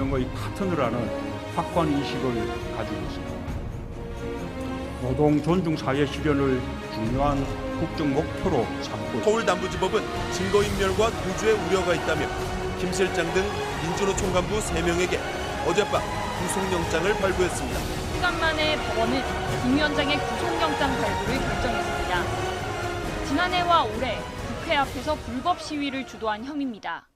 혁명의 파트너라는 확고한 인식을 가지고 있습니다. 노동 존중 사회 실현을 중요한 국정 목표로 삼고 서울남부지법은 증거인멸과 도주의 우려가 있다며 김 실장 등 민주노총 간부 3명에게 어젯밤 구속영장을 발부했습니다. 시간 만에 법원은 김 위원장의 구속영장 발부를 결정했습니다. 지난해와 올해 국회 앞에서 불법 시위를 주도한 혐의입니다.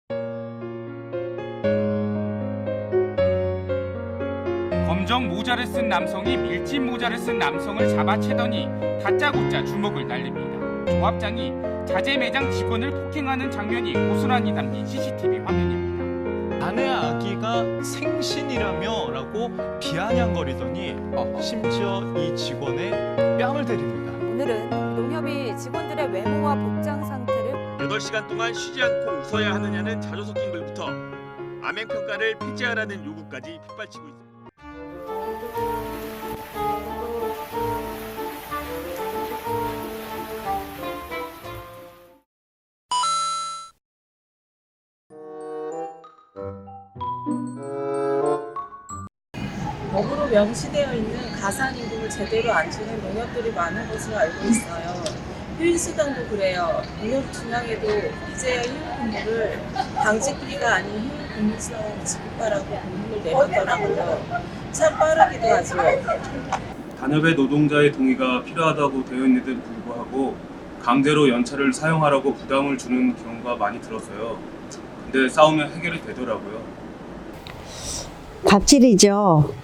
검정 모자를 쓴 남성이 밀짚 모자를 쓴 남성을 잡아채더니 다짜고짜 주먹을 날립니다. 조합장이 자재 매장 직원을 폭행하는 장면이 고스란히 담긴 CCTV 화면입니다. 아내 아기가 생신이라며 라고 비아냥거리더니 심지어 이 직원의 뺨을 때립니다. 오늘은 농협이 직원들의 외모와 복장 상태를 8시간 동안 쉬지 않고 웃어야 하느냐는 자조 섞인 글부터 암행 평가를 폐지하라는 요구까지 빗발치고 있습니다. 법으로 명시되어 있는 가산 임금을 제대로 안 주는 농협들이 많은 것으로 알고 있어요. 휴일수당도 그래요. 농협 중앙에도 이제야 휴일근무를 당직비가 아닌 휴일근무수당으로 지급하라고 공문을 내렸더라고요. 참 빠르기도 하죠. 단협의 노동자의 동의가 필요하다고 되어 있는데도 불구하고 강제로 연차를 사용하라고 부담을 주는 경우가 많이 들었어요. 근데 싸우면 해결이 되더라고요. 갑질이죠.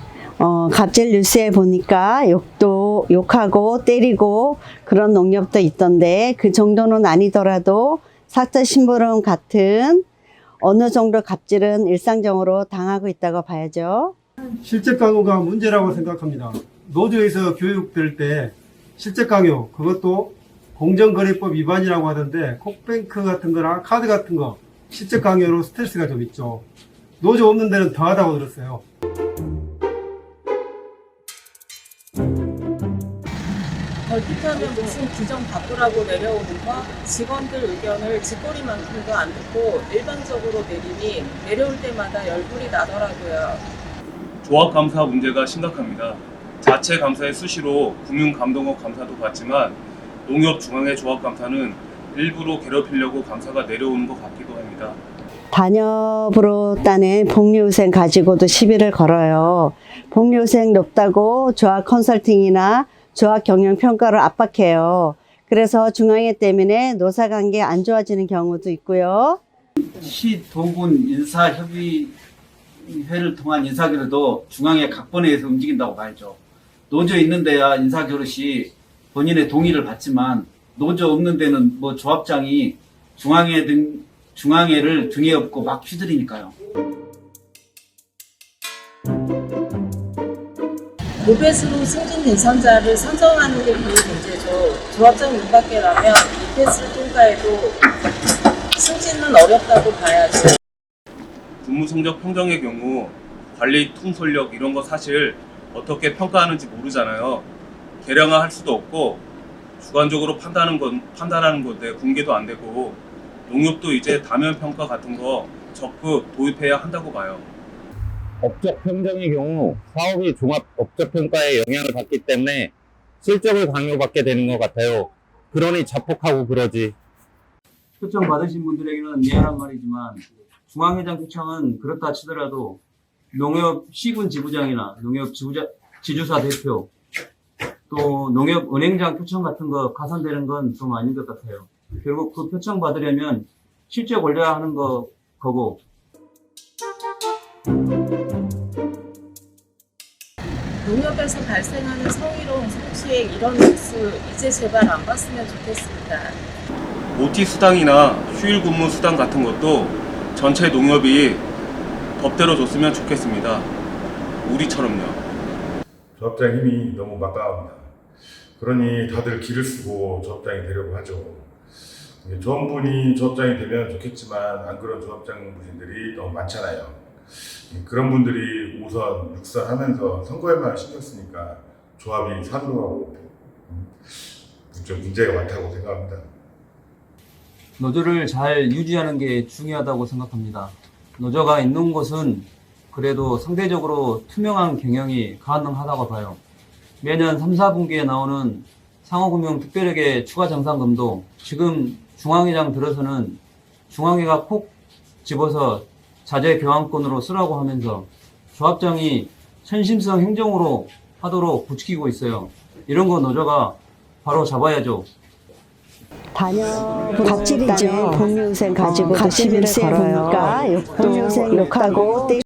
어, 갑질 뉴스에 보니까 욕도 욕하고 때리고 그런 농협도 있던데 그 정도는 아니더라도 사자 심부름 같은 어느 정도 갑질은 일상적으로 당하고 있다고 봐야죠. 실제 강요가 문제라고 생각합니다. 노조에서 교육될 때 실제 강요 그것도 공정거래법 위반이라고 하던데 콕뱅크 같은 거나 카드 같은 거 실제 강요로 스트레스가 좀 있죠. 노조 없는 데는 더하다고 들었어요. 걸핏하면 무슨 규정 바꾸라고 내려오는 거 직원들 의견을 쥐꼬리만큼도 안 듣고 일방적으로 내리니 내려올 때마다 열불이 나더라고요. 조합 감사 문제가 심각합니다. 자체 감사의 수시로 금융감독원 감사도 받지만 농협 중앙회 조합 감사는 일부러 괴롭히려고 감사가 내려오는 것 같기도 합니다. 단협으로 따낸 복리후생 가지고도 시비를 걸어요. 복리후생 높다고 조합 컨설팅이나 조합 경영 평가를 압박해요. 그래서 중앙회 때문에 노사 관계 안 좋아지는 경우도 있고요. 시 도군 인사 협의회를 통한 인사교류도 중앙의 각본에서 움직인다고 봐야죠. 노조 있는 데야 인사교류시 본인의 동의를 받지만 노조 없는 데는 뭐 조합장이 중앙회 등 중앙회를 등에 업고 막 휘두르니까요. 무패스로 승진 대상자를 선정하는 게 그게 문제죠. 조합장 윤밖에라면 이 패스를 통과해도 승진은 어렵다고 봐야죠. 근무 성적 평정의 경우 관리 통솔력 이런 거 사실 어떻게 평가하는지 모르잖아요. 계량화 할 수도 없고 주관적으로 판단하는 건 판단하는 건데 공개도 안 되고 농협도 이제 다면 평가 같은 거 적극 도입해야 한다고 봐요. 업적 평정의 경우 사업이 종합 업적 평가에 영향을 받기 때문에 실적을 강요받게 되는 것 같아요. 그러니 자폭하고 그러지. 초청 받으신 분들에게는 미안한 말이지만 중앙회장 초청은 그렇다 치더라도 농협 시군 지부장이나 농협 지부자, 지주사 대표 또 농협 은행장 표창 같은 거 가산되는 건 좀 아닌 것 같아요. 결국 그 표창 받으려면 실제 올려야 하는 거 거고 농협에서 발생하는 성희롱, 성추행 이런 뉴스 이제 제발 안 봤으면 좋겠습니다. OT 수당이나 휴일 근무 수당 같은 것도 전체 농협이 법대로 줬으면 좋겠습니다. 우리처럼요. 조합장 힘이 너무 막강합니다. 그러니 다들 기를 쓰고 조합장이 되려고 하죠. 좋은 분이 조합장이 되면 좋겠지만 안 그런 조합장 분들이 너무 많잖아요. 그런 분들이 5선, 6선 하면서 선거에만 신경 쓰니까 조합이 사들어가고 좀 문제가 많다고 생각합니다. 노조를 잘 유지하는 게 중요하다고 생각합니다. 노조가 있는 곳은 그래도 상대적으로 투명한 경영이 가능하다고 봐요. 매년 3, 4분기에 나오는 상호금융 특별회계 추가 정산금도 지금 중앙회장 들어서는 중앙회가 콕 집어서 자재 교환권으로 쓰라고 하면서 조합장이 천심성 행정으로 하도록 부추기고 있어요. 이런 거 노조가 바로 잡아야죠. 단연 갑질이죠. 공유생 가지고 갑질을 걸어요. 욕도 욕하고 때